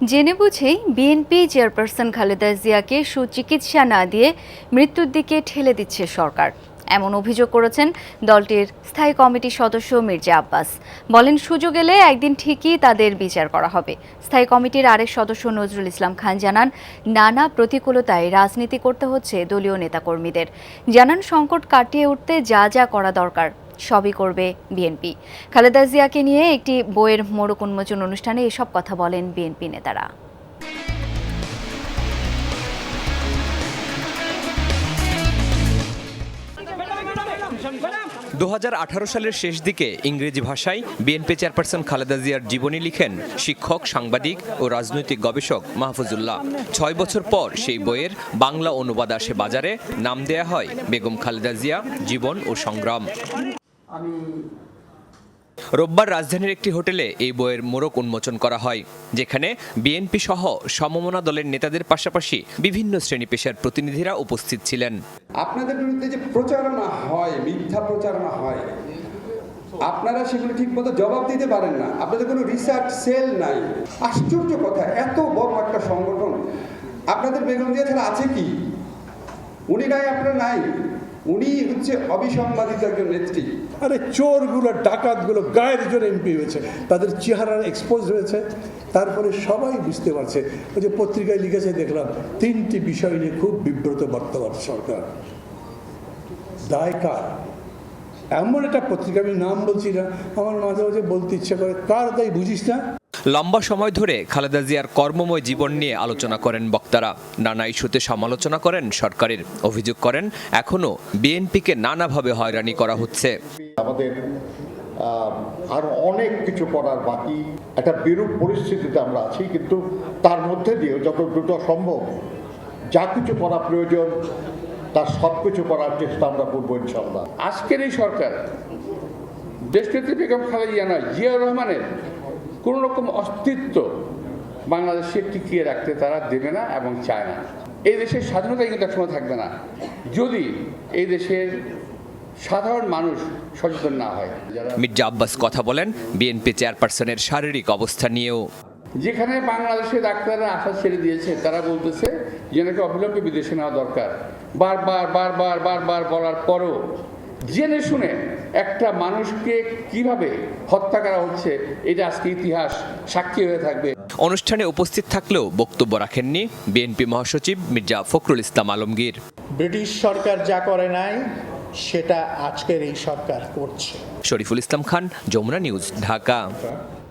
জেনে বুঝেই BNP chairperson Khaleda জিয়াকে সুচিকিৎসা না দিয়ে মৃত্যুর দিকে ঠেলে দিচ্ছে সরকার। এমন অভিযোগ করেছেন দলটির স্থায়ী কমিটির সদস্য মির্জা আব্বাস। বলেন, সুযোগ এলে একদিন ঠিকই তাদের বিচার করা হবে। স্থায়ী কমিটির আরেক সদস্য নজরুল ইসলাম খান জানান, নানা প্রতিকূলতায় রাজনীতি করতে হচ্ছে দলীয় নেতাকর্মীদের। জানান, সংকট কাটিয়ে উঠতে যা যা করা দরকার সবই করবে বিএনপি খালেদা জিয়াকে নিয়ে একটি বইয়ের মোড়ক উন্মোচন অনুষ্ঠানে এসব কথা বলেন বিএনপি নেতারা। দুহাজার আঠারো সালের শেষ দিকে ইংরেজি ভাষায় বিএনপি চেয়ারপারসন খালেদা জিয়ার জীবনী লিখেন শিক্ষক, সাংবাদিক ও রাজনৈতিক গবেষক মাহফুজুল্লাহ। ছয় বছর পর সেই বইয়ের বাংলা অনুবাদ আসে বাজারে। নাম দেয়া হয় বেগম খালেদা জিয়া, জীবন ও সংগ্রাম। রোববার রাজধানীর একটি হোটেলে এই বইয়ের মোড়ক উন্মোচন করা হয় যেখানে বিএনপি সহ সমমনা দলের নেতাদের পাশাপাশি বিভিন্ন শ্রেণি পেশার প্রতিনিধিরা উপস্থিত ছিলেন। আপনাদের বিরুদ্ধে যে প্রচারণা হয় মিথ্যা প্রচারণা হয় আপনারা সেগুলো ঠিকমতো জবাব দিতে পারেন না। আপনাদের কোনো রিসার্চ সেল নাই। আশ্চর্য কথা এত বড় একটা সংগঠন। আপনাদের বেগম জিয়া ছাড়া আছে কি? উনি নাই আপনারা নাই। উনি হচ্ছে অবিসংবাদিত একজন নেত্রী। আরে চোরগুলো, ডাকাতগুলো গায়ের জোরে এমপি হয়েছে। তাদের চেহারা এক্সপোজ হয়েছে। তারপরে সবাই বুঝতে পারছে। ওই যে পত্রিকায় লিখেছে, দেখলাম, তিনটি বিষয় নিয়ে খুব বিব্রত বর্তমান সরকার। দায় কার? এমন একটা পত্রিকা, আমি নাম বলছি না। আমার মাঝে মাঝে বলতে ইচ্ছা করে, কার দায় বুঝিস না? লম্বা সময় ধরে খালেদা জিয়ার কর্মময় জীবন নিয়ে আলোচনা করেন বক্তারা। নানা ইস্যুতে সমালোচনা করেন সরকারের অভিযোগ করেন এখনও বিএনপিকে নানাভাবে হয়রানি করা হচ্ছে। আমাদের আরও অনেক কিছু করার বাকি একটা বিরূপ পরিস্থিতিতে আমরা আছি কিন্তু তার মধ্যে দিয়েও যত দ্রুত সম্ভব যা কিছু করা প্রয়োজন তার সব কিছু করার চেষ্টা আমরা করব ইনশাল্লাহ আজকের এই সরকার দেশনেত্রী বেগম খালেদা নয় জিয়াউর রহমানের কোনো রকম অস্তিত্ব বাংলাদেশে টিকিয়ে রাখতে তারা দেবে না এবং চায় না। এই দেশের স্বাধীনতাই কিন্তু একসময় থাকবে না। যদি এই দেশের সাধারণ মানুষ সচেতন না হয়। মির্জা আব্বাস কথা বলেন বিএনপি চেয়ারপারসনের শারীরিক অবস্থা নিয়েও। যেখানে বাংলাদেশের ডাক্তাররা আশা ছেড়ে দিয়েছে তারা বলতেছে যে নাকি অবিলম্বে বিদেশে নেওয়া দরকার। বারবার বারবার বারবার বলার পরও জেনে শুনে একটা মানুষকে কীভাবে হত্যা করা হচ্ছে এটা আজকে ইতিহাস সাক্ষী হয়ে থাকবে। অনুষ্ঠানে উপস্থিত থাকলেও বক্তব্য রাখেননি বিএনপি মহাসচিব মির্জা ফখরুল ইসলাম আলমগীর। ব্রিটিশ সরকার যা করে নাই সেটা আজকের এই সরকার করছে। শরীফুল ইসলাম খান যমুনা নিউজ ঢাকা।